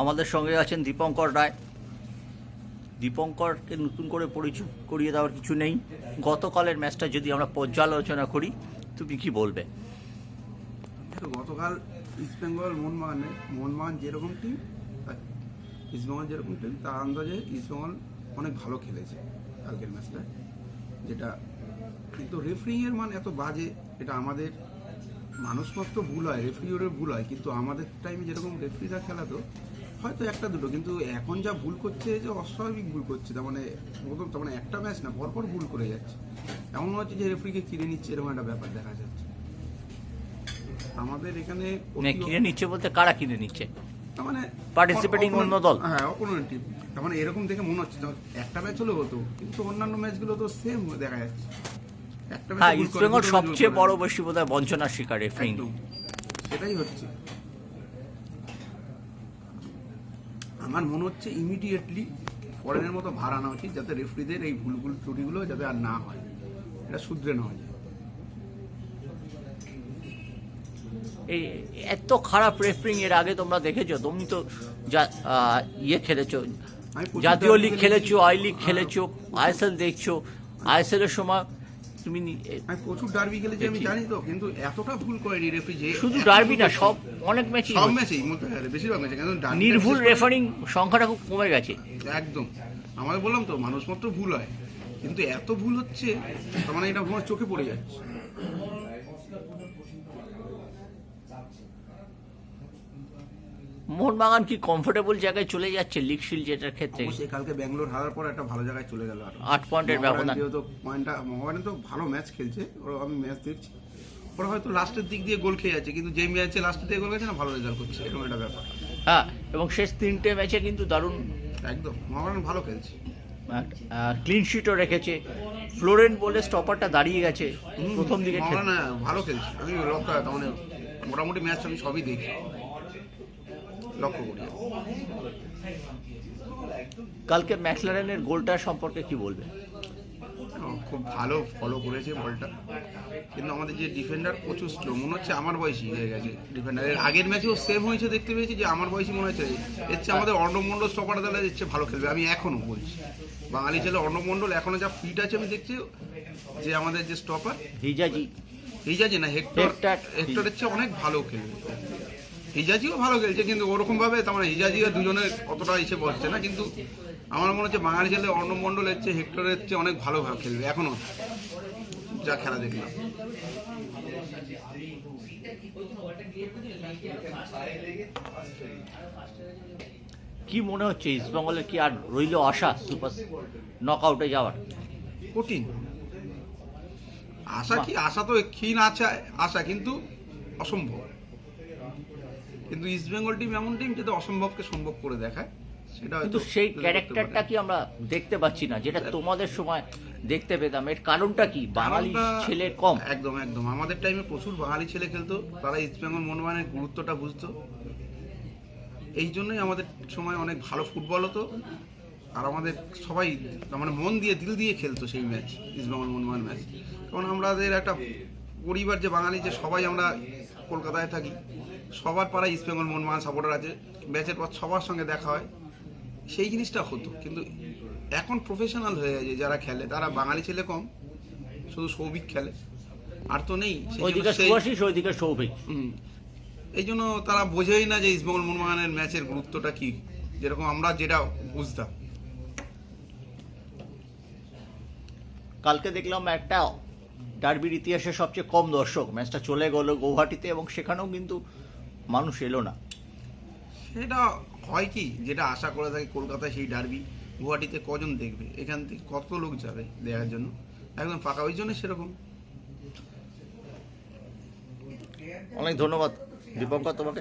আমাদের সঙ্গে আছেন দীপঙ্কর রায়। দীপঙ্করকে নতুন করে পরিচয় করিয়ে দেওয়ার কিছু নেই। গতকালের ম্যাচটা যদি আমরা পর্যালোচনা করি, তুমি কি বলবে? গতকাল ইস্টবেঙ্গল মোহনবাগানে মোহনবাগান যেরকম টিম ইস্টবেঙ্গল যেরকম টিম তার আন্দাজে ইস্টবেঙ্গল অনেক ভালো খেলেছে কালকের ম্যাচটা, যেটা কিন্তু রেফারিং এর মান এত বাজে, এটা আমাদের মানুষ ভুল হয় রেফারিওরের ভুল হয়, কিন্তু আমাদের টাইমে যেরকম রেফারিরা খেলাতো হয়তো একটা দুটো কিন্তু এখন যা ভুল করছে যে অস্বাভাবিক ভুল করছে তার মানে প্রথম তার মানে একটা ম্যাচ না পরপর ভুল করে যাচ্ছে। এমন মনে হচ্ছে যে রেফারিকে কিনে নিচ্ছে এরকম একটা ব্যাপার দেখা যাচ্ছে। আমাদের এখানে মানে কিনে নিচ্ছে বলতে কারা কিনে নিচ্ছে? তার মানে অপোনেন্ট- অন্য দল। হ্যাঁ অপোনেন্ট টিম তার মানে এরকম দেখে মনে হচ্ছে একটা ম্যাচ হলেও হতো কিন্তু অন্যান্য ম্যাচগুলো তো সেম দেখা যাচ্ছে। একটা ভুল সবচেয়ে বড় বেশি বোধ হয় বঞ্চনার শিকার রেফারিং সেটাই হচ্ছে। আমার মনে হচ্ছে ইমিডিয়েটলি ফরেনের মতো ভার আনা উচিত যাতে রেফারিদের এই ভুলগুলো ত্রুটিগুলো যাতে আর না হয়। এটা শুধরে না হয় এই এত খারাপ রেফারিং এর আগে তোমরা দেখেছ? তুমি তো যা ইয়ে খেলেছো জাতীয় লিগ খেলেছো আই লিগ খেলেছো আইএসএল দেখছ আইএসএল এর সময় তুমি আমি প্রচুর ডার্বি খেলেছি আমি জানি তো কিন্তু এতটা ভুল করেনি রেফারি যে শুধু ডার্বি না সব অনেক ম্যাচই সব ম্যাচেই বলতে গেলে বেশিরভাগ ম্যাচে কিন্তু নির্ভুল রেফারিং সংখ্যাটা খুব কমে গেছে। একদম। আমাদের বললাম তো মানুষ মাত্র ভুল হয়। কিন্তু এত ভুল হচ্ছে তার মানে এটা আমার চোখে পড়ে যাচ্ছে। মোহনবাগান কি কমফোর্টেবল জায়গায় চলে যাচ্ছে লিগ শিল্ড যেটার ক্ষেত্রে? অবশ্যই কালকে ব্যাঙ্গালোর হারার পর একটা ভালো জায়গায় চলে গেল আরও। আট পয়েন্টের ব্যবধান। যেহেতু পয়েন্টটা মোহনবাগান তো ভালো ম্যাচ খেলছে ওরা আমি ম্যাচ দেখছি। ওরা হয়তো লাস্টের দিক দিয়ে গোল খেয়ে যাচ্ছে কিন্তু যে ম্যাচে লাস্টের দিকে গোল গেছে না ভালো রেজাল্ট করছে এরকম একটা ব্যাপার। হ্যাঁ এবং শেষ তিনটে ম্যাচে কিন্তু দারুণ। একদম মোহনবাগান ভালো খেলছে। ক্লিন শিটও রেখেছে। ফ্লোরেন্ট বলে স্টপারটা দাঁড়িয়ে গেছে প্রথম দিকে ভালো খেলছে। আমি লক্ষ্য মানে মোটামুটি ম্যাচ আমি সবই দেখি। লক্ষ্য করি কালকে ম্যাকলারেনের গোলটা সম্পর্কে কি বলবে? খুব ভালো ফলো করেছে বলটা। কিন্তু আমাদের যে ডিফেন্ডার প্রচুর স্লো মনে হচ্ছে আমার বয়সী হয়ে গেছে ডিফেন্ডার এর আগের ম্যাচেও সেম হয়েছে দেখতে পেয়েছি যে আমার বয়সী মনে হচ্ছে। এর চেয়ে আমাদের অর্ণমণ্ডল স্টপার দলে এর ভালো খেলবে আমি এখনও বলছি। বাঙালি ছেলে অর্ণমণ্ডল এখনও যা ফিট আছে আমি দেখছি যে আমাদের যে স্টপার হিজাজি হিজাজি না হেক্টর হেক্টর। হেক্টরের চেয়ে অনেক ভালো খেলবে। হিজাজিও ভালো খেলছে কিন্তু ওরকম ভাবে তার মানে হিজাজিও দুজনের অতটা ইসে পড়ছে না কিন্তু আমার মনে হচ্ছে বাঙালি ছেলে অর্ণব মণ্ডলের চেয়ে হেক্টরের চেয়ে অনেক ভালো খেলবে এখনও যা খেলা দেখলাম। কি মনে হচ্ছে ইস্টবেঙ্গলের কি আর রইল আশা সুপার নক আউটে যাওয়ার? কঠিন। আশা কি আশা তো ক্ষীণ আছে আশা কিন্তু অসম্ভব। কিন্তু ইস্ট বেঙ্গল টিম এমন টিম যেটা অসম্ভবকে সম্ভব করে দেখায় সেটা হয়তো কিন্তু সেই ক্যারেক্টারটা কি আমরা দেখতে পাচ্ছি না যেটা তোমাদের সময় দেখতে পেতাম। এর কারণটা কি? বাঙালি ছেলে কম। একদম একদম। আমাদের টাইমে প্রচুর বাঙালি ছেলে খেলতো তারা ইস্ট বেঙ্গল মোহনবাগানের গুরুত্বটা বুঝতো। এই জন্যই আমাদের সময় অনেক ভালো ফুটবল হতো। আর আমাদের সবাই মানে মন দিয়ে দিল দিয়ে খেলতো সেই ম্যাচ ইস্ট বেঙ্গল মোহনবাগান ম্যাচ কারণ আমাদের একটা পরিবার যে বাঙালি যে সবাই আমরা কলকাতায় থাকি সবার পাড়ায় ইস্ট বেঙ্গল মোহনবাগান সাপোর্টার আছে। ম্যাচের পর সবার সঙ্গে দেখা হয়। সেই জিনিসটা হতো। কিন্তু এখন প্রফেশনাল হয়ে গেছে যারা খেলে তারা বাঙালি ছেলে কম শুধু সৌভিক খেলে। আর তো নেই সৌভিক। এই জন্য তারা বোঝেই না যে ইস্টবেঙ্গল মোহনবাগানের ম্যাচের গুরুত্বটা কি। যেরকম আমরা যেটা বুঝতাম। কালকে দেখলাম একটা ডার্বির ইতিহাসে সবচেয়ে কম দর্শক। ম্যাচটা চলে গেল গৌহাটিতে এবং সেখানেও কিন্তু মানুষ এলো না। সেটা হয় কি যেটা আশা করে থাকে কলকাতায় সেই ডার্বি গুয়াহাটিতে কজন দেখবে? এখান থেকে কত লোক যাবে দেখার জন্য? একদম ফাঁকা ওই জন্য সেরকম। অনেক ধন্যবাদ। দীপঙ্কর তোমাকে।